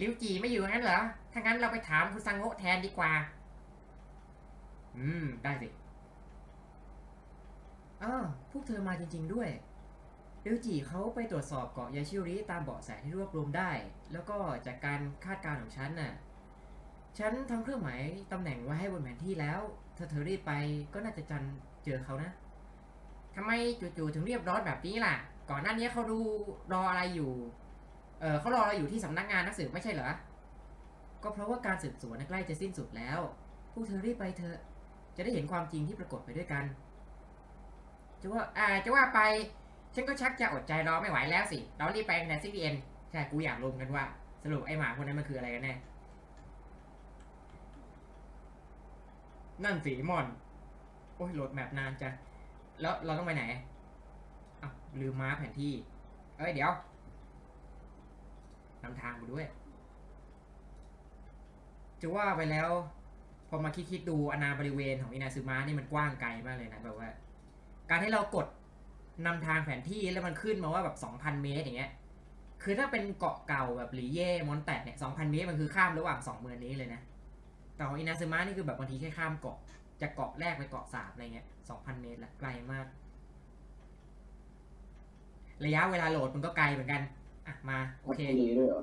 ลิวจีไม่อยู่งั้นเหรอ ถ้างั้นเราไปถามคุณซังโงะแทนดีกว่า อืม ได้สิอ้าวพวกเธอมาจริง ๆด้วยลิวจีเขาไปตรวจสอบเกาะยาชิริตามเบาะแสที่รวบรวมได้ แล้วก็จากการคาดการณ์ของฉันน่ะ ฉันทำเครื่องหมายตำแหน่งไว้ให้บนแผนที่แล้ว ถ้าเธอรีบไปก็น่าจะจันเจอเขานะทำไมจู่ๆถึงเรียบร้อนแบบนี้ล่ะ ก่อนหน้านี้เขาดูรออะไรอยู่ เออเขารอเราอยู่ที่สำนักงานนักสืบไม่ใช่เหรอ ก็เพราะว่าการสืบสวนใกล้จะสิ้นสุดแล้ว พวกเธอรีบไปเถอะ จะได้เห็นความจริงที่ปรากฏไปด้วยกัน จะว่าอ่าจะว่าไป ฉันก็ชักจะอดใจรอไม่ไหวแล้วสิ เรารีบไปกันนะซิเอ็นใช่ กูอยากรู้เหมือนกันว่า สรุปไอ้หมาพวกนั้นมันคืออะไรกันแน่ นั่นสีมอน โอ้ยโหลดแมปนานจัง แล้วเราต้องไปไหนอะลืมมาแผนที่ เอ้ยเดี๋ยว นำทางกูด้วย จะว่าไปแล้ว พอมาคิดคิดๆดูอนาบริเวณของอินาซึมะนี่มันกว้างไกลมากเลยนะแบบว่า การที่เรากดนำทางแผนที่แล้วมันขึ้นมาว่าแบบ2,000เมตรอย่างเงี้ย คือถ้าเป็นเกาะเก่าแบบหลีเย่มอนแตดเนี่ย2,000เมตรมันคือข้ามระหว่างสองเมืองนี้เลยนะ แต่ของอินาซึมะนี่คือแบบบางทีแค่ข้ามเกาะจากเกาะแรกไปเกาะสามอะไรเงี้ย2,000เมตรละไกลมาก ระยะเวลาโหลดมันก็ไกลเหมือนกัน อะมาโอเค ทะเลด้วยเหรอ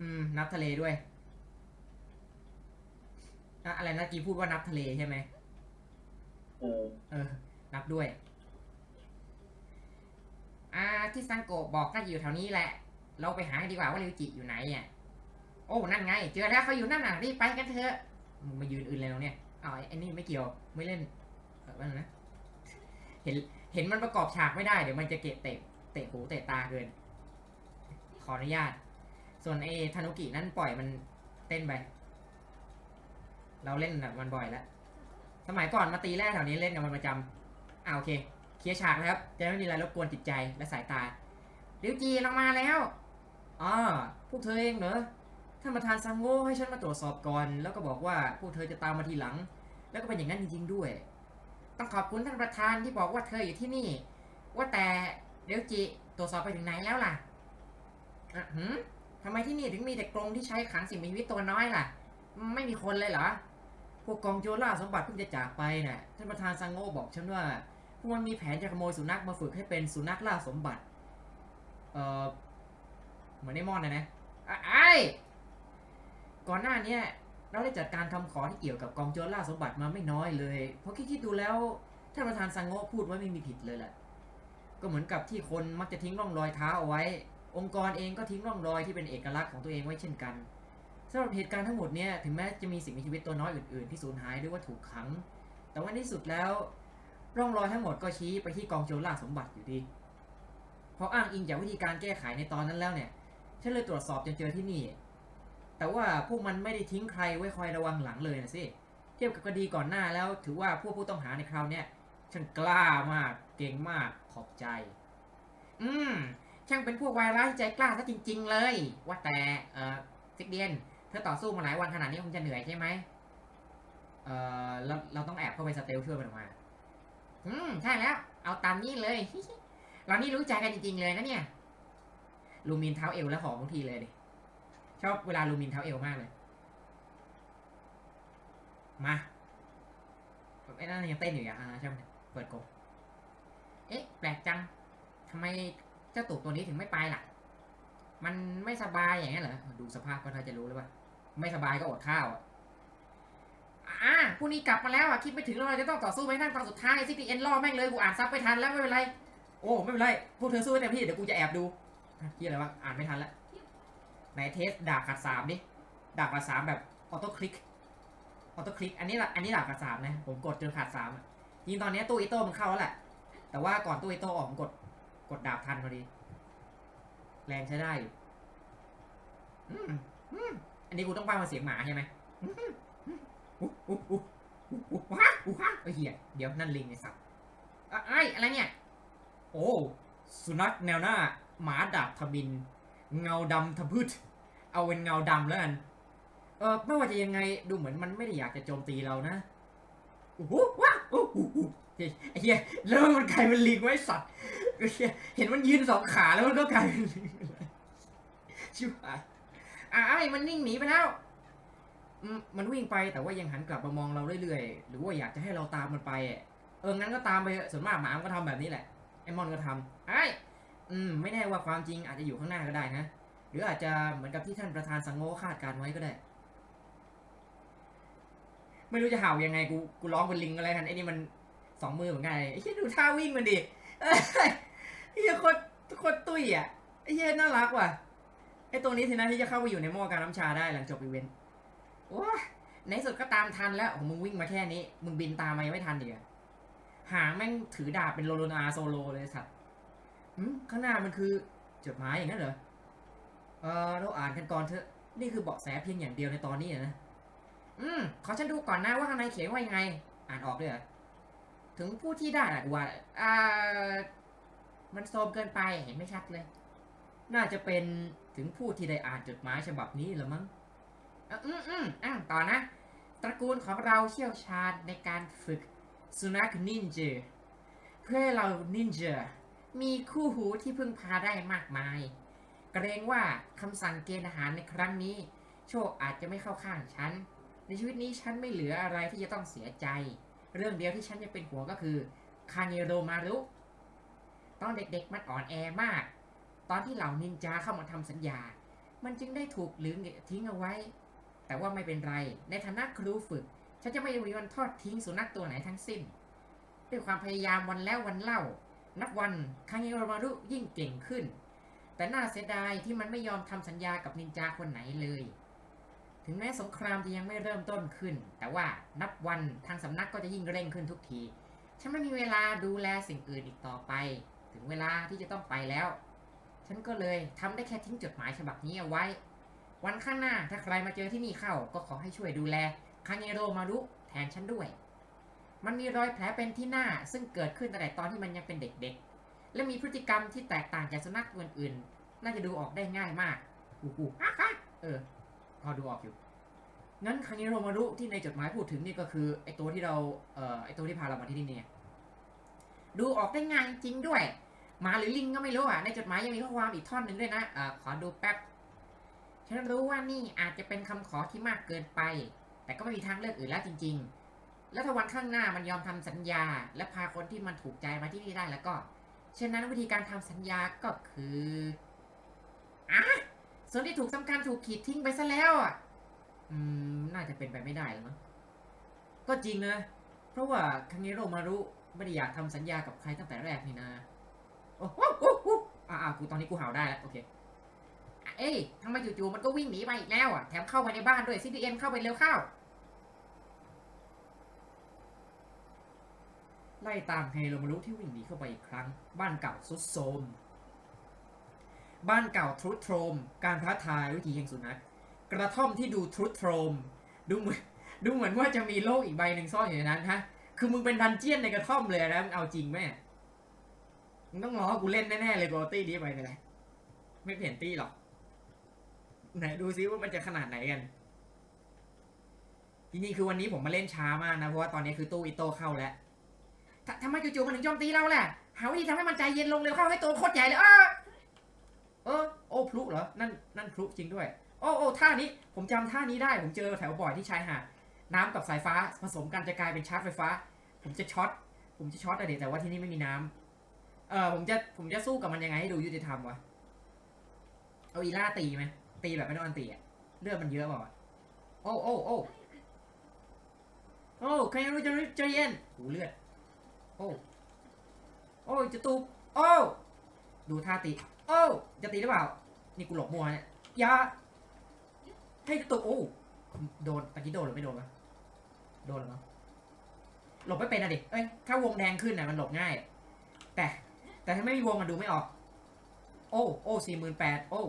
อืม นับทะเลด้วยอะอะไรนะกีพูดว่านับทะเลใช่ไหม เออเออ นับด้วย อ่า ที่ซังโกะบอกน่าจะอยู่แถวนี้แหละ เราไปหากันดีกว่าว่าริวจิอยู่ไหนอะ โอ้ นั่นไง เจอแล้วเขาอยู่นั่นน่ะ รีบไปกันเถอะมึงมายืนอื่นเลยแล้วเนี่ยอ๋อไอ้นี่ไม่เกี่ยว ไม่เล่นเออว่าไงนะ เห็น เห็นมันประกอบฉากไม่ได้ เดี๋ยวมันจะเกะเตะ เตะหูเตะตาเกิน ขออนุญาต ส่วนไอ้ธนุกินั่นปล่อยมันเต้นไป เราเล่นแบบมันบ่อยแล้ว สมัยก่อนมาตีแรกแถวนี้เล่นกันมันประจำอ่าโอเค เคลียร์ฉากนะครับ จะไม่มีอะไรรบกวนจิตใจและสายตาริวจีลงมาแล้วอ๋อพวกเธอเองเหรอท่านประธานซังโง่ให้ฉันมาตรวจสอบก่อน แล้วก็บอกว่าพวกเธอจะตามมาทีหลัง แล้วก็เป็นอย่างนั้นจริงๆด้วย ต้องขอบคุณท่านประธานที่บอกว่าเธออยู่ที่นี่ ว่าแต่ เดี๋ยวจิตรวจสอบไปถึงไหนแล้วล่ะอะหืมทำไมที่นี่ถึงมีแต่กรงที่ใช้ขังสิ่งมีชีวิตตัวน้อยล่ะ ไม่มีคนเลยเหรอ พวกกองโจรล่าสมบัติเพิ่งจะจากไปน่ะ ท่านประธานซังโง่บอกฉันว่า พวกมันมีแผนจะขโมยสุนัขมาฝึกให้เป็นสุนัขล่าสมบัติ เอ่อ เหมือนไอ้มอนนะนะอะไอ้ก่อนหน้าเนี้ยเราได้จัดการคำขอที่เกี่ยวกับกองโจรล่าสมบัติมาไม่น้อยเลย เพราะคิดๆดูแล้วท่านประธานซังโง่พูดว่าไม่มีผิดเลยแหละ ก็เหมือนกับที่คนมักจะทิ้งร่องรอยเท้าเอาไว้ องค์กรเองก็ทิ้งร่องรอยที่เป็นเอกลักษณ์ของตัวเองไว้เช่นกันสำหรับเหตุการณ์ทั้งหมดเนี่ยถึงแม้จะมีสิ่งมีชีวิตตัวน้อยอื่นๆที่สูญหายด้วยว่าถูกขัง แต่ว่าในที่สุดแล้วร่องรอยทั้งหมดก็ชี้ไปที่กองโจรล่าสมบัติอยู่ดีพราะอ้างอิงจากวิธีการแก้ไขในตอนนั้นแล้วเนี่ยฉันเลยตรวจสอบจนเจอที่นี่ แต่ว่าพวกมันไม่ได้ทิ้งใครไว้คอยระวังหลังเลยนะสิเทียบกับคดีก่อนหน้าแล้ว ถือว่าพวกผู้ต้องหาในคราวเนี้ยฉันกล้ามากเก่งมาก อบใจ อืม ช่างเป็นพวกวายร้ายใจกล้าซะจริง ๆ เลย ว่าแต่ เออซิกเดียน เธอต่อสู้มาหลายวันขนาดนี้คงจะเหนื่อยใช่ไหม เอ่อเราเราต้องแอบเข้าไปสเตลช่วยมันออกมา อืม ใช่แล้ว เอาตามนี้เลย เรานี่รู้ใจกันจริง ๆ เลยนะเนี่ย ลูมินเท้าเอวและหอมทุกทีเลยดิ ชอบเวลาลูมินเท้าเอวมากเลย มาไอ้นั่นยังเต้นอยู่อะอ่าใช่ไหมเปิดกบ เอ๊ะ แปลกจังทำไมเจ้าตูบตัวนี้ถึงไม่ไปล่ะ มันไม่สบายอย่างนี้เหรอ ดูสภาพก็น่าจะรู้แล้วว่า ไม่สบายก็อดข้าวอะอ่าพรุ่งนี้กลับมาแล้วอะ คิดไม่ถึงแล้วเราจะต้องต่อสู้ไปทั้งตอนสุดท้ายซิตี้เอ็นล่อแม่งเลย กูอ่านซับไม่ทันแล้วไม่เป็นไร โอ้ ไม่เป็นไร พวกเธอสู้ให้เต็มที่ เดี๋ยวกูจะแอบดูที่อะไรวะ อ่านไม่ทันแล้วไหนเทสดาบขัดสามดิ ดาบขัดสามแบบออโต้คลิก ออโต้คลิก อันนี้ละอันนี้ดาบขัดสามนะ ผมกดจนขาดสามอะจริงตอนนี้ตู้อิโต้มันเข้าแล้วแหละ แต่ว่าก่อนตู้ไอโต้ออกผมกด กดดาบทันพอดี แรงใช้ได้อยู่อันนี้กูต้องฟังมาเสียงหมาใช่ไหมอู้อู้อู้อู้อู้ว้าอู้ว้าไอ้เหี้ยเดี๋ยวนั่นลิงไอ้สัตว์ไอ้อะไรเนี่ย โอ้ สุนัขแนวหน้า หมาดาบทบิน เงาดำทะพืชเอาเป็นเงาดำแล้วกัน เออไม่ว่าจะยังไงดูเหมือนมันไม่ได้อยากจะโจมตีเรานะโอ้ว้าโอ้โหเฮ้ ไอ้เหี้ยแล้วมันกลายเป็นลิงไว้สัตว์เห็นมันยืนสองขาแล้วมันก็กลายเป็นลิงชิบหายอะไอ้มันนิ่งหนีไปแล้วมันวิ่งไปแต่ว่ายังหันกลับมามองเราเรื่อยๆ หรือว่าอยากจะให้เราตามมันไปเอองั้นก็ตามไปส่วนมากหมามันก็ทำแบบนี้แหละไอมอนก็ทำไอ้อืมไม่แน่ว่าความจริงอาจจะอยู่ข้างหน้าก็ได้นะ หรืออาจจะเหมือนกับที่ท่านประธานสังโง่คาดการไว้ก็ได้ ไม่รู้จะเห่ายังไงกูกูร้องเป็นลิงอะไรกันไอ้นี่มัน สองมือเหมือนกันไอ้เหี้ยดูท่าวิ่งมันดิไอ้เหี้ยโคตรโคตรตุ้ยอะไอ้เหี้ยน่ารักว่ะไอ้ตัวนี้สินะที่จะเข้าไปอยู่ในหม้อการน้ำชาได้หลังจบอีเวนต์ว้าในสุดก็ตามทันแล้วโอ้โหมึงวิ่งมาแค่นี้ มึงบินตามมายังไม่ทันอีกอะหางแม่งถือดาบเป็นโลโลนาโซโลเลยสัตว์ข้างหน้ามันคือจดหมายอย่างนั้นเหรอเออเราอ่านกันก่อนเถอะนี่คือเบาะแสเพียงอย่างเดียวในตอนนี้นะ อืม ขอฉันดูก่อนนะว่าข้างในเขียนว่ายังไง อ่านออกด้วยเหรอ ถึงผู้ที่ได้อะว่าอ่ามันโซมเกินไปเห็นไม่ชัดเลย น่าจะเป็นถึงผู้ที่ได้อ่านจดหมายฉบับนี้หรือมั้งอืมอืมอะต่อนะ ตระกูลของเราเชี่ยวชาญในการฝึกสุนัขนินจาเพื่อให้เรานินจามีคู่หูที่พึ่งพาได้มากมาย เกรงว่าคำสั่งเกณฑ์อาหารในครั้งนี้ โชคอาจจะไม่เข้าข้างฉัน ในชีวิตนี้ฉันไม่เหลืออะไรที่จะต้องเสียใจ เรื่องเดียวที่ฉันจะเป็นห่วงก็คือคาเงโรมารุตอนเด็กๆมันอ่อนแอมาก ตอนที่เหล่านินจาเข้ามาทำสัญญา มันจึงได้ถูกลืมทิ้งเอาไว้ แต่ว่าไม่เป็นไร ในฐานะครูฝึก ฉันจะไม่มีวันทอดทิ้งสุนัขตัวไหนทั้งสิ้น ด้วยความพยายามวันแล้ววันเล่า นับวันคาเงโรมารุยิ่งเก่งขึ้น แต่น่าเสียดายที่มันไม่ยอมทำสัญญากับนินจาคนไหนเลย ถึงแม้สงครามจะยังไม่เริ่มต้นขึ้น แต่ว่านับวันทางสำนักก็จะยิ่งเร่งขึ้นทุกที ฉันไม่มีเวลาดูแลสิ่งอื่นอีกต่อไป ถึงเวลาที่จะต้องไปแล้ว ฉันก็เลยทำได้แค่ทิ้งจดหมายฉบับนี้เอาไว้ วันข้างหน้าถ้าใครมาเจอที่นี่เข้า ก็ขอให้ช่วยดูแลคาเงโรมารุแทนฉันด้วย มันมีรอยแผลเป็นที่หน้าซึ่งเกิดขึ้นตั้งแต่ตอนที่มันยังเป็นเด็กๆ และมีพฤติกรรมที่แตกต่างจากสุนัขตัวอื่นๆน่าจะดูออกได้ง่ายมากอูหูฮ่าฮ่าเออ พอดูออกอยู่งั้นคาเงโรมารุที่ในจดหมายพูดถึงนี่ก็คือไอตัวที่เราเอ่อไอตัวที่พาเรามาที่นี่เนี่ยดูออกได้งายจริงด้วยหมาหรือลิงก็ไม่รู้อะในจดหมายยังมีข้อความอีกท่อนหนึ่งด้วยนะเอ่อขอดูแป๊บฉันรู้ว่านี่อาจจะเป็นคำขอที่มากเกินไป แต่ก็ไม่มีทางเลือกอื่นแล้วจริง ๆ แล้วถ้าวันข้างหน้ามันยอมทำสัญญา และพาคนที่มันถูกใจมาที่นี่ได้แล้วก็ฉะนั้นวิธีการทำสัญญาก็คืออะ ส่วนที่ถูกสำคัญถูกขีดทิ้งไปซะแล้วอะ อืม น่าจะเป็นไปไม่ได้หรอมั้งก็จริงนะ เพราะว่าคังเงโรมารุไม่ได้อยากทำสัญญากับใครตั้งแต่แรกนี่นะโอ้โหอ้โหอ่ากูตอนนี้กูเห่าได้แล้ว โอเคเอ้ยทำไมจู่ๆมันก็วิ่งหนีไปอีกแล้วอะ แถมเข้าไปในบ้านด้วยซิดีเอ็นเข้าไปเร็วเข้า ไล่ตามเฮโรมารุที่วิ่งหนีเข้าไปอีกครั้ง บ้านเก่าสุดโทรม บ้านเก่าทรุดโทรม การท้าทายวิธีแห่งสุนัขกระท่อมที่ดูทรุดโทรม ดูเหมือนดูเหมือนว่าจะมีโลกอีกใบหนึ่งซ่อนอยู่ในนั้นฮะคือมึงเป็นดันเจียนในกระท่อมเลยนะมึงเอาจริงไหมมึงต้องรอกูเล่นแน่ๆเลยโกตี้นี้ไปเลยไม่เปลี่ยนตี้หรอกไหนดูซิว่ามันจะขนาดไหนกันจริงๆคือวันนี้ผมมาเล่นช้ามากนะเพราะว่าตอนนี้คือตู้อิโต้เข้าแล้วททำไมจู่ๆมันถึงโจมตีเราแหละหาวิธีทำให้มันใจเย็นลงเร็วเข้าให้ตัวโคตรใหญ่เลยอ้า เออโอ้พลุเหรอ นั่นนั่นพลุจริงด้วย โอ้โอ้ท่านี้ผมจำท่านี้ได้ ผมเจอแถวบ่อยที่ชายหาดน้ำกับสายฟ้าผสมกันจะกลายเป็นชาร์จไฟฟ้า ผมจะช็อตผมจะช็อตอะเด็แต่ว่าที่นี่ไม่มีน้ำเออผมจะผมจะสู้กับมันยังไงให้ดูยุติธรรมวะเอาอีล่าตีไหมตีแบบไม่ต้องอันตีอะเลือดมันเยอะเปล่าวะโอ้โอ้โอ้โอ้ใครรู้จะใจเย็นหูเลือด โอ้ โอ้จะตูบโอ้ ดูท่าตี โอ้จะตีหรือเปล่า นี่กูหลบมัวเนี่ยยาให้ตัวโอ้โดนตะกี้โดนหรือไม่โดนวะโดนหรือเปล่าหลบไม่เป็นอะดิเอ้ยถ้าวงแดงขึ้นน่ะมันหลบง่าย แต่ แต่ถ้าไม่มีวงมันดูไม่ออก โอ้โอ้สี่หมื่นแปดโอ้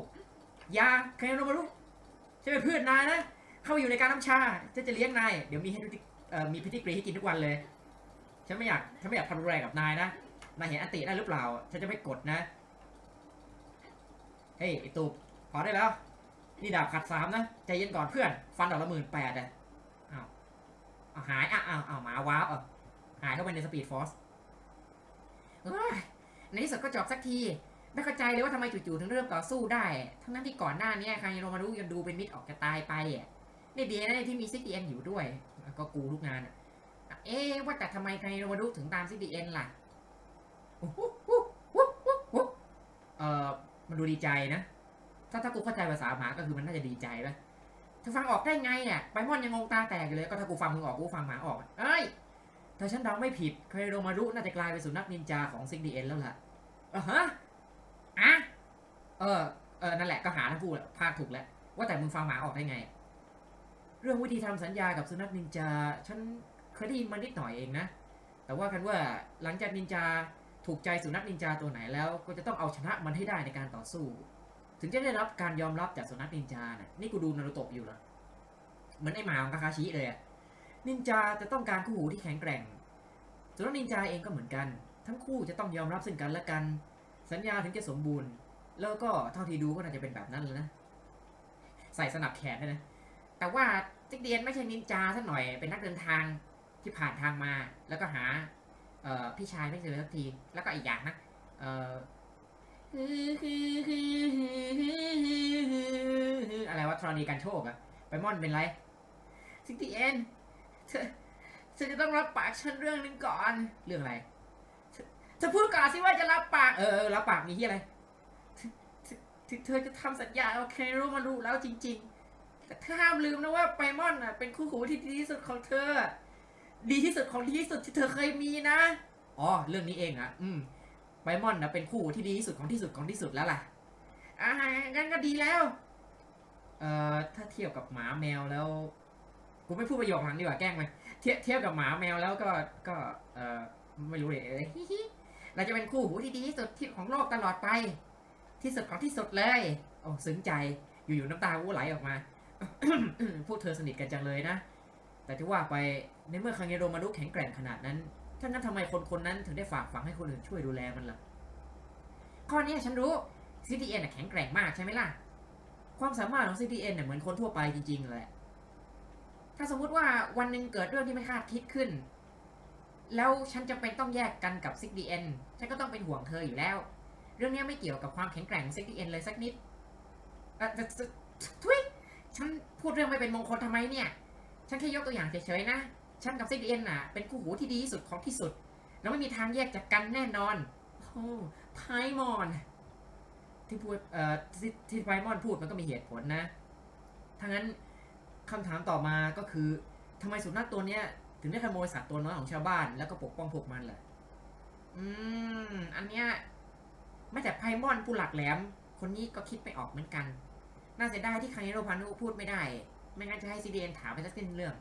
ยาใครรู้มารู้ฉันเป็นเพื่อนนายนะ เข้าอยู่ในการน้ำชาฉันจะเลี้ยงนาย เดี๋ยวมีให้ดมีพิธีกรีให้กินทุกวันเลย ฉันไม่อยาก ฉันไม่อยากทำรุนแรงกับนายนะ นายเห็นอันติได้หรือเปล่า ฉันจะไม่กดนะ เฮ้ยไอตูบพอได้แล้ว นี่ดาบขัดสามนะ ใจเย็นก่อนเพื่อน ฟันดอกละหมื่นแปดอะอ้าวอ้าหายอ้าวอ้าวอ้าวหมาว้าวอะหายเข้าไปในสปีดฟอร์สในที่สุดก็จบสักที ไม่เข้าใจเลยว่าทำไมจู่ๆถึงเริ่มต่อสู้ได้ ทั้งนั้นที่ก่อนหน้านี้ใครโรมารุยังดูเป็นมิตรออกจะตายไปอะนี่เดียนะที่มีซิดีเอ็นอยู่ด้วย ก็กูทุกงานอะเอ๊ว่าแต่ทำไมใครโรมารุถึงตามซิดีเอ็นล่ะโอ้โหเออ มันดูดีใจนะ ถ้าถ้ากูเข้าใจภาษาหมาก็คือมันน่าจะดีใจปะเธอฟังออกได้ไงเนี่ยไปมอนยังงงตาแตกอยู่เลย ก็ถ้ากูฟังมึงออกกูฟังหมาออก เอ้ย ถ้าฉันเดาไม่ผิดเคยโรมารุน่าจะกลายเป็นสุนัขนินจาของซิกดีเอ็นแล้วล่ะอะฮะอะเออเออนั่นแหละก็หาทั้งคู่แหละภาคถูกแล้ว ว่าแต่มึงฟังหมาออกได้ไง เรื่องวิธีทำสัญญากับสุนัขนินจา ฉันเคยได้ยินมานิดหน่อยเองนะ แต่ว่ากันว่าหลังจากนินจา ถูกใจสุนัขนินจาตัวไหนแล้วก็จะต้องเอาชนะมันให้ได้ในการต่อสู้ ถึงจะได้รับการยอมรับจากสุนัขนินจาน่ะนี่กูดูนารูโตะอยู่เหรอเหมือนไอหมาของคาคาชิเลยนินจาจะต้องการคู่หูที่แข็งแกร่งส่วนน้องนินจาเองก็เหมือนกัน ทั้งคู่จะต้องยอมรับซึ่งกันและกัน สัญญาถึงจะสมบูรณ์ แล้วก็เท่าที่ดูก็น่าจะเป็นแบบนั้นเลยนะใส่สนับแขนด้วยนะแต่ว่าจิกเดียนไม่ใช่นินจาสักหน่อยเป็นนักเดินทางที่ผ่านทางมาแล้วก็หา พี่ชายไม่เจอสักที แล้วก็อีกอย่างนะเอออะไรวะธรณีการโชคอะไปม่อนเป็นไรซิกเดียนเธอเธอจะต้องรับปากฉันเรื่องหนึงก่อน เรื่องอะไรเธอพูดก่อนสิว่าจะรับปาก เออเออรับปากมีที่อะไรเธอเธอถึงเธอจะทำสัญญาโอเครู้มารู้แล้วจริง ๆ แต่เธอห้ามลืมนะว่าไปมอนอะเป็นคู่หูที่ดีที่สุดของเธอ ดีที่สุดของดีที่สุดที่เธอเคยมีนะ อ๋อ เรื่องนี้เองอะ อืมไปมอนนะเป็นคู่ที่ดีที่สุดของที่สุดของที่สุดแล้วล่ะ อ่างั้นก็ดีแล้ว เอ่อ ถ้าเทียบกับหมาแมวแล้ว กูไม่พูดประโยคนั้นดีกว่าแกล้งมันเทียบเทียบกับหมาแมวแล้วก็ ก็ เอ่อ ไม่รู้เลยเอ้ยเราจะเป็นคู่หูที่ดีที่สุดที่ของโลกตลอดไป ที่สุดของที่สุดเลย โอ้ซึ้งใจ อยู่ๆน้ำตากูไหลออกมา พวกเธอสนิทกันจังเลยนะ แต่ที่ว่าไป ในเมื่อคังเยโรมารุแข็งแกร่งขนาดนั้นถ้างั้นทำไมคนคนนั้นถึงได้ฝากฝังให้คนอื่นช่วยดูแลมันล่ะ ข้อนี้ฉันรู้ CDN น่ะแข็งแกร่งมากใช่ไหมล่ะ ความสามารถของ CDN เนี่ยเหมือนคนทั่วไปจริงๆแหละถ้าสมมุติว่าวันหนึ่งเกิดเรื่องที่ไม่คาดคิดขึ้น แล้วฉันจะเป็นต้องแยกกันกับ 6DN ฉันก็ต้องเป็นห่วงเธออยู่แล้ว เรื่องนี้ไม่เกี่ยวกับความแข็งแกร่งของ 6DN เลยสักนิดแต่ทุยฉันพูดเรื่องไม่เป็นมงคลทำไมเนี่ย ฉันแค่ยกตัวอย่างเฉยๆนะ ฉันกับ 6DN น่ะ เป็นคู่หูที่ดีที่สุดของที่สุดแล้วไม่มีทางแยกจากกันแน่นอนโอ้ไพมอน ที่พูดเอ่อที่ที่ไพมอนพูดมันก็มีเหตุผลนะถ้างั้นคำถามต่อมาก็คือทำไมสุนัขตัวเนี้ย ถึงได้ขโมยสัตว์ตัวน้อยของชาวบ้านแล้วก็ปกป้องพวกมันล่ะอืม อันเนี้ยไม่แต่ไพมอนผู้หลักแหลม คนนี้ก็คิดไม่ออกเหมือนกัน น่าเสียดายที่คังเนโรพานุพูดไม่ได้ ไม่งั้นจะให้ซีเดนถามไปสักสิ้นเรื่อง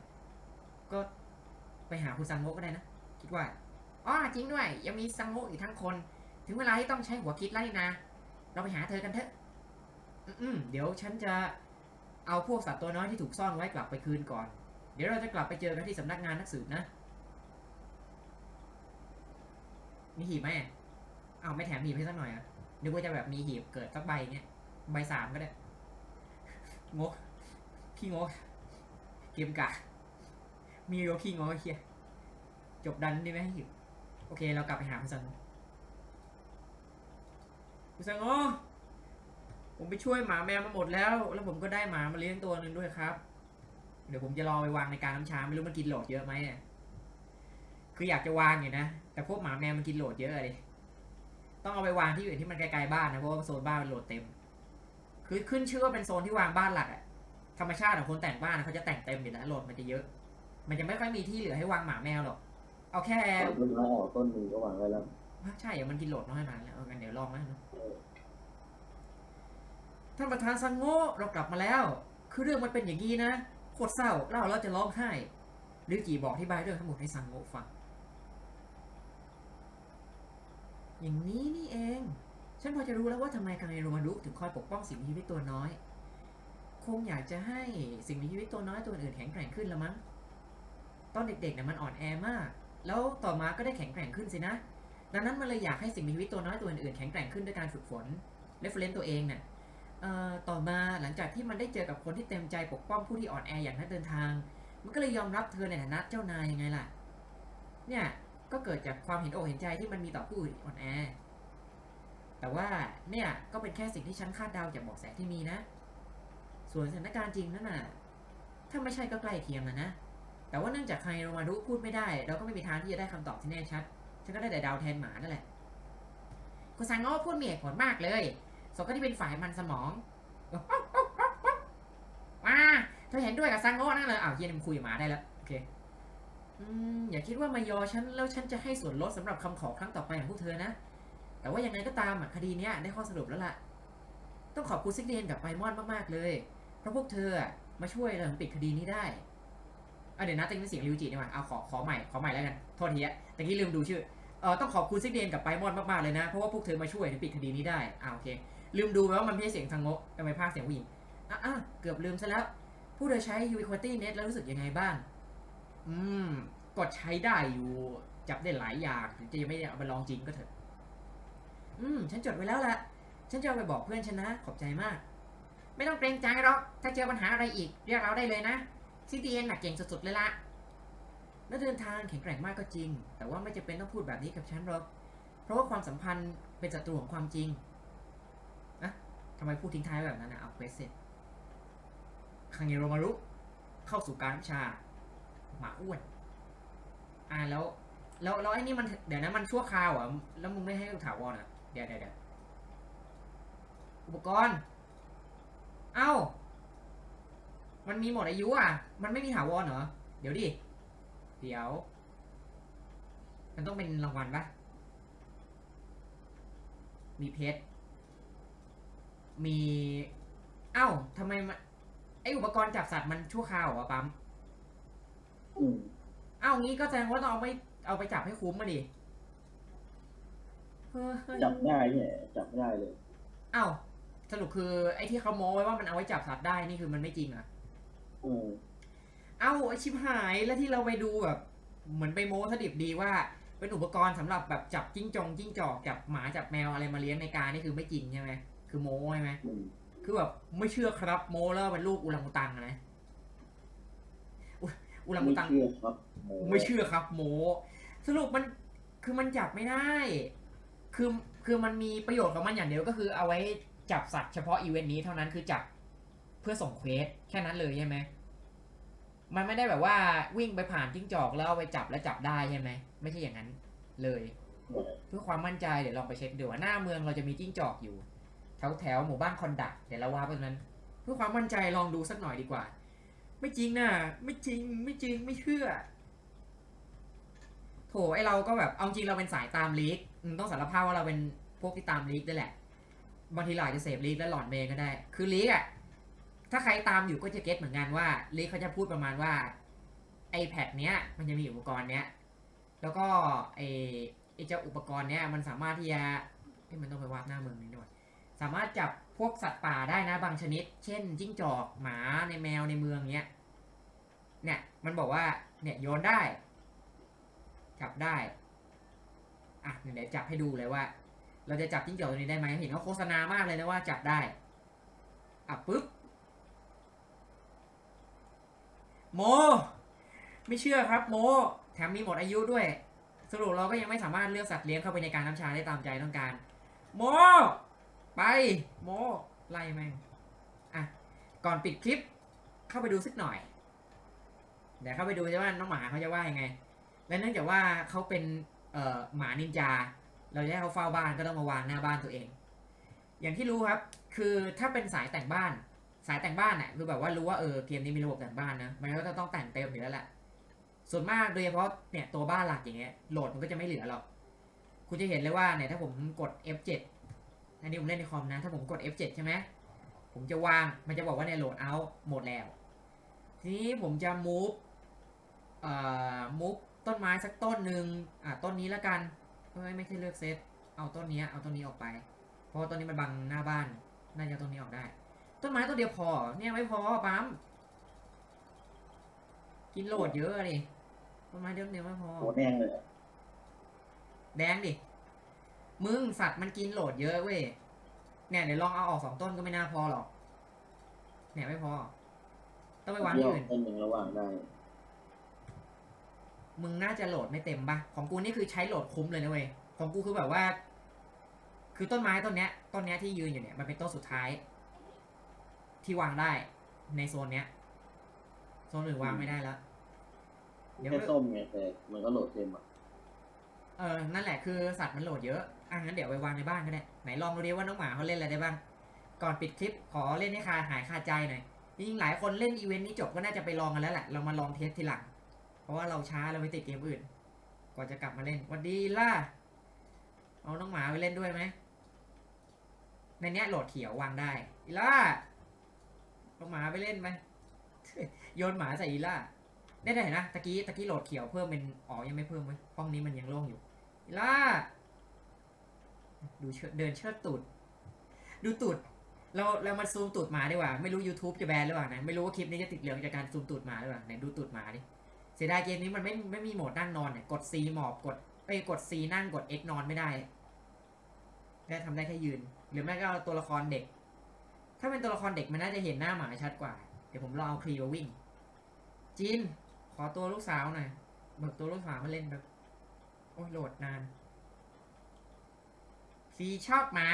ก็ ไปหาคุณซังโงก็ได้นะ คิดว่าอ๋อจริงด้วย ยังมีซังโงอีกทั้งคน ถึงเวลาที่ต้องใช้หัวคิดแล้วนี่นะ เราไปหาเธอกันเถอะอืมเดี๋ยวฉันจะเอาพวกสัตว์ตัวน้อยที่ถูกซ่อนไว้กลับไปคืนก่อน เดี๋ยวเราจะกลับไปเจอกันที่สำนักงานนักสืบนะ มีหีบไหมเอาไม่แถมหีบให้สักหน่อยอะนึกว่าจะแบบมีหีบเกิดสักใบเงี้ยใบสามก็ได้งกขี้งกเกมกะ มีโรขี้งกไอ้เฮียจบดันได้ไหมห้หีบโอเค เรากลับไปหาคุณสังคุณสังโงผมไปช่วยหมาแมวมาหมดแล้ว แล้วผมก็ได้หมามาเลี้ยงตัวหนึ่งด้วยครับ เดี๋ยวผมจะรอไปวางในการน้ำชาไม่รู้มันกินโหลดเยอะไหมเนี่ยคืออยากจะวางอยู่นะ แต่พวกหมาแมวมันกินโหลดเยอะเลยต้องเอาไปวางที่อื่นที่มันไกลๆบ้านนะเพราะว่าโซนบ้านมันโหลดเต็ม คือขึ้นชื่อว่าเป็นโซนที่วางบ้านหลักอะธรรมชาติของคนแต่งบ้านเขาจะแต่งเต็มอยู่แล้วโหลดมันจะเยอะ มันจะไม่ค่อยมีที่เหลือให้วางหมาแมวหรอก เอาแค่ต้นไม้ออกต้นหนึ่งก็วางไว้แล้วใช่อะมันกินโหลดน้อยมากแล้วเอากันเดี๋ยวลองนะท่านประธานซังโง่เรากลับมาแล้ว คือเรื่องมันเป็นอย่างนี้นะโคตรเศร้าเล่าแล้วจะร้องไห้ริวจีบอกอธิบายเรื่องทั้งหมดให้ซังโง่ฟัง อย่างนี้นี่เอง ฉันพอจะรู้แล้วว่าทำไมคังเอโรมารุถึงคอยปกป้องสิ่งมีชีวิตตัวน้อย คงอยากจะให้สิ่งมีชีวิตตัวน้อยตัวอื่นแข็งแกร่งขึ้นละมั้ง ตอนเด็กๆเนี่ยมันอ่อนแอมาก แล้วต่อมาก็ได้แข็งแกร่งขึ้นสินะ ดังนั้นมันเลยอยากให้สิ่งมีชีวิตตัวน้อยตัวอื่นๆแข็งแกร่งขึ้นด้วยการฝึกฝนเรฟเฟรนตัวเองเนี่ยต่อมาหลังจากที่มันได้เจอกับคนที่เต็มใจปกป้องผู้ที่อ่อนแออย่างนักเดินทาง มันก็เลยยอมรับเธอในฐานะเจ้านายยังไงล่ะ เนี่ยก็เกิดจากความเห็นอกเห็นใจที่มันมีต่อผู้อื่นอ่อนแอ แต่ว่าเนี่ยก็เป็นแค่สิ่งที่ฉันคาดเดาจากบอกแสที่มีนะ ส่วนสถานการณ์จริงนั่นน่ะ ถ้าไม่ใช่ก็ใกล้เคียงอะนะ แต่ว่าเนื่องจากใครโรมารุพูดไม่ได้ เราก็ไม่มีทางที่จะได้คำตอบที่แน่ชัด ฉันก็ได้แต่เดาแทนหมานั่นแหละคุณซังโง่พูดมีเหตุผลมากเลยสมก็ที่เป็นฝ่ายมันสมองว้าเธอเห็นด้วยกับซังโง่นั่นเลยอ้าวเย็นมงคุยกับหมาได้แล้วโอเคอย่าคิดว่ามายอฉันแล้วฉันจะให้ส่วนลดสำหรับคำขอครั้งต่อไปของพวกเธอนะ แต่ว่ายังไงก็ตามคดีนี้ได้ข้อสรุปแล้วล่ะ ต้องขอบคุณซิกเดนกับไมมอนมากๆเลย เพราะพวกเธอมาช่วยเราปิดคดีนี้ได้ อะเดี๋ยวนะแต่เป็นเสียงริวจินี่หว่าเอาขอขอใหม่ขอใหม่แล้วกันโทษทีอะตะกี้ลืมดูชื่อเออต้องขอบคุณซิกเดนกับไมมอนมากๆเลยนะ เพราะว่าพวกเธอมาช่วยถึงปิดคดีนี้ได้อ่าโอเค ลืมดูไปว่ามันไม่ใช่เสียงทางงะทำไมภาคเสียงผู้หญิงอะอะเกือบลืมซะแล้ว ผู้โดยใช้ Ubiquity Net แล้วรู้สึกยังไงบ้าง อืมกดใช้ได้อยู่จับได้หลายอย่างถึงจะยังไม่ได้เอาไปลองจริงก็เถอะ อืม ฉันจดไว้แล้วล่ะฉันจะเอาไปบอกเพื่อนฉันนะ ขอบใจมาก ไม่ต้องเกรงใจหรอก ถ้าเจอปัญหาอะไรอีก เรียกเราได้เลยนะ ซีดีเอ็นหนักเก่งสุดๆเลยละนักเดินทางแข็งแกร่งมากก็จริง แต่ว่าไม่จำเป็นต้องพูดแบบนี้กับฉันหรอก เพราะว่าความสัมพันธ์เป็นศัตรูของความจริงอะทำไมพูดทิ้งท้ายไว้แบบนั้นนะเอาเควสเสร็จคังเยโรมารุเข้าสู่การวิชา หมาอ้วน อ่าแล้ว แล้วแล้วไอ้นี่มันเดี๋ยวนะมันชั่วคราวอะแล้วมึงไม่ให้ถาวรอะ เดี๋ยวเดี๋ยวเดี๋ยวอุปกรณ์ เอ้า มันมีหมดอายุอะ มันไม่มีถาวรเหรอ เดี๋ยวดิ เดี๋ยว มันต้องเป็นรางวัลปะมีเพชร มี เอ้าทำไมมัน ไออุปกรณ์จับสัตว์มันชั่วคราวเหรอปั๊มอืมเอ้างี้ก็แสดงว่าต้องเอาไปเอาไปจับให้คุ้มมาดิเฮ้ยจับได้เนี่ยจับไม่ได้เลย เอ้าสรุปคือไอ้ที่เขาโม้ไว้ว่ามันเอาไว้จับสัตว์ได้นี่คือมันไม่จริงเหรอะ อืมเอ้าไอชิบหายแล้วที่เราไปดูแบบ เหมือนไปโม้สดิบดีว่า เป็นอุปกรณ์สำหรับแบบจับจิ้งจงจิ้งจอกจับหมาจับแมวอะไรมาเลี้ยงในการนี่คือไม่จริงใช่ไหมคือโม้ใช่ไหมอืมคือแบบไม่เชื่อครับโม้แล้วเป็นลูกอุลังอุตังอะนะอุอุลังอุไม่ตังเชื่อครับโไม่เชื่อครับโมสรุปมันคือมันจับไม่ได้ คือคือมันมีประโยชน์ของมันอย่างเดียวก็คือเอาไว้จับสัตว์เฉพาะอีเวนต์นี้เท่านั้นคือจับเพื่อส่งเควสแค่นั้นเลยใช่ไหม มันไม่ได้แบบว่าวิ่งไปผ่านจิ้งจอกแล้วเอาไปจับแล้วจับได้ใช่ไหมไม่ใช่อย่างนั้นเลย เพื่อความมั่นใจเดี๋ยวลองไปเช็คดูว่าหน้าเมืองเราจะมีจิ้งจอกอยู่แถวแถวหมู่บ้านคอนดักเดี๋ยวเราว่าไปตรงนั้น เพื่อความมั่นใจลองดูสักหน่อยดีกว่า ไม่จริงนะไม่จริงไม่จริงไม่เชื่อโถไอเราก็แบบเอาจริงเราเป็นสายตามลีกต้องสารภาพว่าเราเป็นพวกที่ตามลีกนั่นแหละบางทีเราอาจะเสพลีกแล้วหลอนเมย์ก็ได้ คือลีกอะ ถ้าใครตามอยู่ก็จะเก็ตเหมือนกันว่าลีกเขาจะพูดประมาณว่าไอแพดเนี้ยมันจะมีอุปกรณ์เนี้ย แล้วก็ไอไอเจ้าอุปกรณ์เนี้ยมันสามารถที่จะมันต้องไปวาดหน้าเมืองนี้ด้วยสามารถจับพวกสัตว์ป่าได้นะบางชนิด เช่น จิ้งจอกหมาในแมวในเมืองเนี้ยเนี่ยมันบอกว่าเนี่ยโยนได้ จับได้อะเดี๋ยวจับให้ดูเลยว่า เราจะจับจิ้งจอกตัวนี้ได้ไหมเห็นเขาโฆษณามากเลยนะว่าจับได้อะปุ๊บ โม ไม่เชื่อครับโม แถมมีหมดอายุด้วย สรุปเราก็ยังไม่สามารถเลือกสัตว์เลี้ยงเข้าไปในการน้ำชาได้ตามใจต้องการ โม ไป โม ไล่แม่งอะ ก่อนปิดคลิป เข้าไปดูสักหน่อย เดี๋ยวเข้าไปดูจะว่าน้องหมาเขาจะว่ายังไง และเนื่องจากว่าเขาเป็นเอ่อหมานินจา เราจะให้เขาเฝ้าบ้านก็ต้องมาวางหน้าบ้านตัวเอง อย่างที่รู้ครับ คือถ้าเป็นสายแต่งบ้าน สายแต่งบ้านน่ะคือแบบว่ารู้ว่าเออเกมนี้มีระบบแต่งบ้านนะมันก็จะต้องแต่งเต็มอยู่แล้วแหละส่วนมากโดยเฉพาะเนี่ยตัวบ้านหลักอย่างเงี้ยโหลดมันก็จะไม่เหลือหรอกคุณจะเห็นเลยว่าเนี่ยถ้าผมกด F7 อันนี้ผมเล่นในคอมนะ ถ้าผมกด F7 ใช่ไหมผมจะวางมันจะบอกว่าเนี่ยโหลดเอาหมดแล้ว ทีนี้ผมจะ move เอ่อ move ต้นไม้สักต้นหนึ่งอะต้นนี้แล้วกันเฮ้ยไม่ใช่เลือกเซตเอาต้นนี้เอาต้นนี้ออกไป เพราะต้นนี้มันบังหน้าบ้าน น่าจะต้นนี้ออกได้ ต้นไม้ต้นเดียวพอ เนี่ยไม่พอปั๊มกินโหลดเยอะดิต้นไม้เดียวเดียวไม่พอโหแดงเลยอะแดงดิมึงสัตว์มันกินโหลดเยอะเว้ยเนี่ยเดี๋ยวลองเอาออกสองต้นก็ไม่น่าพอหรอกเนี่ยไม่พอ ต้องไปวางเดีที่ยวอื่นต้นหนึ่งระหว่างได้มึงน่าจะโหลดไม่เต็มปะของกูนี่คือใช้โหลดคุ้มเลยนะเว้ยของกูคือแบบว่า คือต้นไม้ต้นเนี้ย ต้นเนี้ยที่ยืนอยู่เนี่ยมันเป็นต้นสุดท้าย ที่วางได้ในโซนเนี้ย โซนอื่นวางไม่ได้แล้ว เดี๋ยวแค่ส้มไงแต่มันก็โหลดเต็มอะเออ นั่นแหละคือสัตว์มันโหลดเยอะ อะงั้นเดี๋ยวไปวางในบ้านก็ได้ ไหนลองดูดิว่าน้องหมาเขาเล่นอะไรได้บ้าง ก่อนปิดคลิปขอเล่นให้คาหายคาใจหน่อย จริงๆหลายคนเล่นอีเวนต์นี้จบก็น่าจะไปลองกันแล้วแหละ เรามาลองเทสทีหลัง เพราะว่าเราช้าเราไปติดเกมอื่น ก่อนจะกลับมาเล่นหวันดีล่ะ เอาน้องหมาไปเล่นด้วยไหม ในเนี้ยโหลดเขียววางได้อีล่า น้องหมาไปเล่นไหมโยนหมาใส่อีล่าได้ไหนนะตะกี้ตะกี้โหลดเขียวเพิ่มเป็นอ๋อยังไม่เพิ่มเว้ยห้องนี้มันยังโล่งอยู่อีล่า ดูเชิดเดินเชิดตูด ดูตูดเราเรามาซูมตูดหมาดีกว่า ไม่รู้ YouTube จะแบนหรือเปล่านะไม่รู้ว่าคลิปนี้จะติดเหลืองจากการซูมตูดหมาหรือเปล่าไหนดูตูดหมาดิเสียดายเกมนี้มันไม่ไม่มีโหมดนั่งนอนเนี่ยกด C หมอบกดเอ้ยกด C นั่งกด X นอนไม่ได้ ได้ทำได้แค่ยืน หรือไม่ก็เอาตัวละครเด็ก ถ้าเป็นตัวละครเด็กมันน่าจะเห็นหน้าหมาชัดกว่า เดี๋ยวผมรอเอาคลีมาวิ่ง จิน ขอตัวลูกสาวหน่อยเบิกตัวลูกสาวมาเล่นแบบ โอ้ยโหลดนานคลีชอบหมา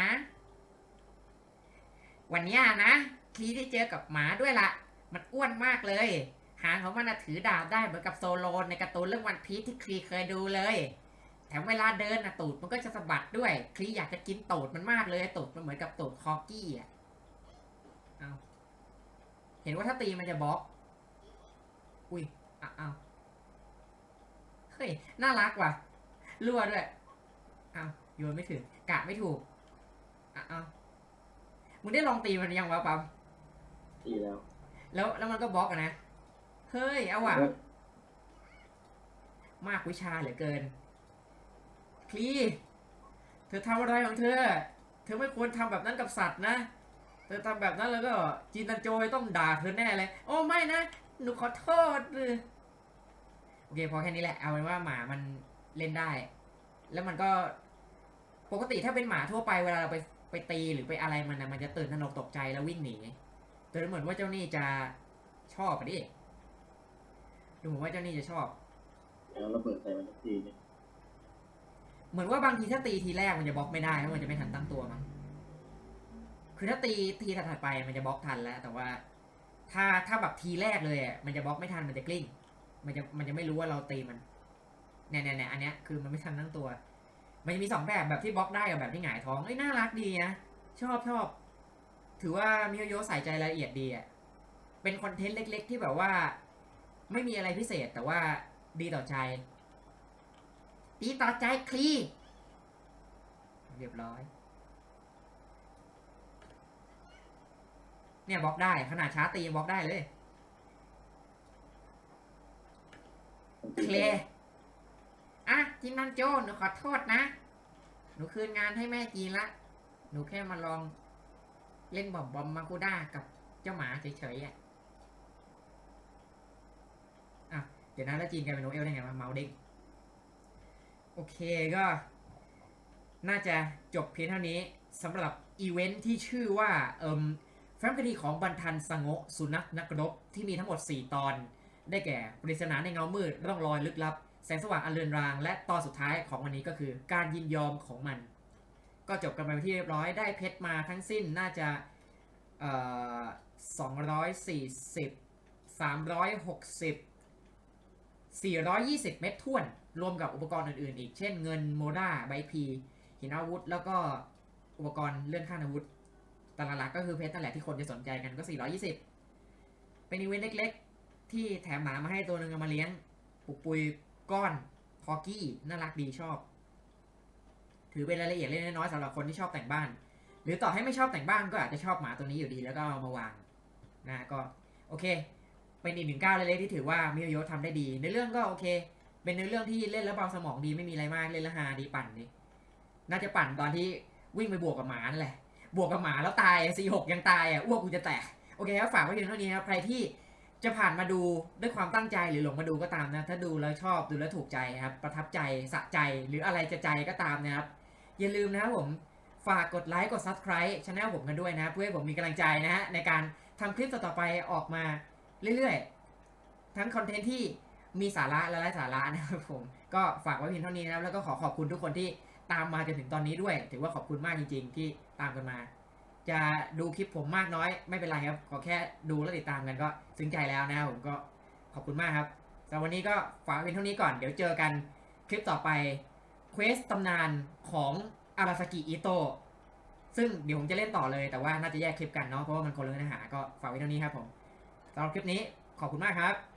วันนี้นะคลีได้เจอกับหมาด้วยละ มันอ้วนมากเลย หางของมันถือดาบได้เหมือนกับโซโลในการ์ตูนเรื่องวันพีที่คลีเคยดูเลยแถมเวลาเดินนะตูดมันก็จะสะบัดด้วยคลีอยากจะกินตูดมันมากเลยตูดมันเหมือนกับตูดคอกี้อะ อาเห็นว่าถ้าตีมันจะบล็อก อุ้ยอ้าวอ้าวเฮ้ย น่ารักว่ะรั่วด้วยอ้าวโยนไม่ถึงกะไม่ถูกอ้าวอ้าวมึงได้ลองตีมันยังวะปั๊มดีแล้ว แล้วแล้วมันก็บล็อกอะนะ เฮ้ย เอาว่ะแล้วมากวิชาเหลือเกิน คลี เธอทำอะไรของเธอ เธอไม่ควรทำแบบนั้นกับสัตว์นะเธอทำแบบนั้นแล้วก็จินตันโจยต้องด่าเธอแน่เลย โอ้ไม่นะ หนูขอโทษเลยโอเคพอแค่นี้แหละ เอาเป็นว่าหมามันเล่นได้ แล้วมันก็ ปกติถ้าเป็นหมาทั่วไปเวลาเราไปไปตีหรือไปอะไรมันนะมันจะตื่นตระหนกตกใจแล้ววิ่งหนีแต่ดูเหมือนว่าเจ้านี่จะชอบอะดิดูเหมือนว่าเจ้านี่จะชอบแล้วระเบิดใส่มันสักทีเนี่ยเหมือนว่าบางทีถ้าตีทีแรกมันจะบล็อกไม่ได้เพราะมันจะไม่ทันตั้งตัวมั้ง คือถ้าตีทีถัดไปมันจะบล็อกทันแล้ว แต่ว่า ถ้าถ้าแบบทีแรกเลยอะมันจะบล็อกไม่ทันมันจะกลิ้ง มันจะมันจะไม่รู้ว่าเราตีมันเนี่ยเนี่ยเนี่ยอันเนี้ยคือมันไม่ทันตั้งตัว มันจะมีสองแบบแบบที่บล็อกได้กับแบบที่หงายท้องเอ้ยน่ารักดีนะชอบชอบถือว่ามิโยโยใส่ใจรายละเอียดดีอะเป็นคอนเทนต์เล็ก ๆ ที่แบบว่า ไม่มีอะไรพิเศษแต่ว่าดีต่อใจดีต่อใจคลีเรียบร้อย เนี่ยบล็อกได้ขนาดช้าตีบล็อกได้เลยเคลร์อะจินนันโจหนูขอโทษนะ หนูคืนงานให้แม่จีนละ หนูแค่มาลองเล่นบอมบอมมาคูด้ากับเจ้าหมาเฉยๆอะอะเดี๋ยวนะแล้วจีนกลายเป็นโนเอลได้ไงวะเมาเด้งโอเคก็ น่าจะจบเพียงเท่านี้สำหรับอีเวนท์ที่ชื่อว่าเอิม แฟ้มคดีของบันทันสงะสุนัขนักรบที่มีทั้งหมด 4 ตอน ได้แก่ปริศนาในเงามืดร่องรอยลึกลับ แสงสว่างอันเรือนราง และตอนสุดท้ายของวันนี้ก็คือ การยินยอมของมัน ก็จบกันไปที่เรียบร้อยได้เพชรมาทั้งสิ้นน่าจะเอ่อ240 360 420 เม็ดท่วน รวมกับอุปกรณ์อื่นๆ อีก เช่นเงินโมด้าไบพี หินอาวุธ แล้วก็อุปกรณ์เลื่อนขั้นอาวุธ แตหลักๆก็คือเพชรนั่นแหละที่คนจะสนใจกันก็ 420 เป็นอีเวนต์เล็กๆ ที่แถมหมามาให้ตัวหนึ่งเอามาเลี้ยงปลุกปุยก้อนคอกี้ น่ารักดีชอบ ถือเป็นรายละเอียดเล็กๆน้อยๆสำหรับคนที่ชอบแต่งบ้าน หรือต่อให้ไม่ชอบแต่งบ้านก็อาจจะชอบหมาตัวนี้อยู่ดีแล้วก็เอามาวางนะก็โอเค เป็นอีกหนึ่งก้าวเล็กๆที่ถือว่ามิโยโยทำได้ดี ในเรื่องก็โอเค เป็นในเรื่องที่เล่นแล้วเบาสมองดีไม่มีอะไรมากเล่นแล้วฮาดีปั่นดีน่าจะปั่นตอนที่วิ่งไปบวกกับหมานั่นแหละ บวกกับหมาแล้วตายสี่หกยังตายอะอ้วกกูจะแตก โอเคครับฝากไว้เพียงเท่านี้นะครับใครที่จะผ่านมาดูด้วยความตั้งใจหรือหลงมาดูก็ตามนะ ถ้าดูแล้วชอบดูแล้วถูกใจครับ ประทับใจสะใจหรืออะไรจะใจก็ตามนะครับ อย่าลืมนะครับผมฝากกดไลค์กด subscribe ช anel ผมกันด้วยนะเพื่อให้ผมมีกำลังใจนะฮะในการทำคลิปต่อๆไปออกมาเรื่อยๆ ทั้งคอนเทนต์ที่มีสาระและไร้สาระนะครับผม ก็ฝากไว้เพียงเท่านี้นะครับแล้วก็ขอขอบคุณทุกคนที่ตามมาจนถึงตอนนี้ด้วย ถือว่าขอบคุณมากจริง ๆ ที่ ตามกันมา จะดูคลิปผมมากน้อยไม่เป็นไรครับ ขอแค่ดูและติดตามกันก็ซึ้งใจแล้วนะครับผมก็ขอบคุณมากครับสำหรับวันนี้ก็ฝากไว้เพียงเท่านี้ก่อน เดี๋ยวเจอกันคลิปต่อไปเควสตำนานของอาราสกิอิโตซึ่งเดี๋ยวผมจะเล่นต่อเลยแต่ว่าน่าจะแยกคลิปกันเนาะเพราะว่ามันคนละเนื้อหาก็ฝากไว้เท่านี้ครับผมสำหรับคลิปนี้ขอบคุณมากครับ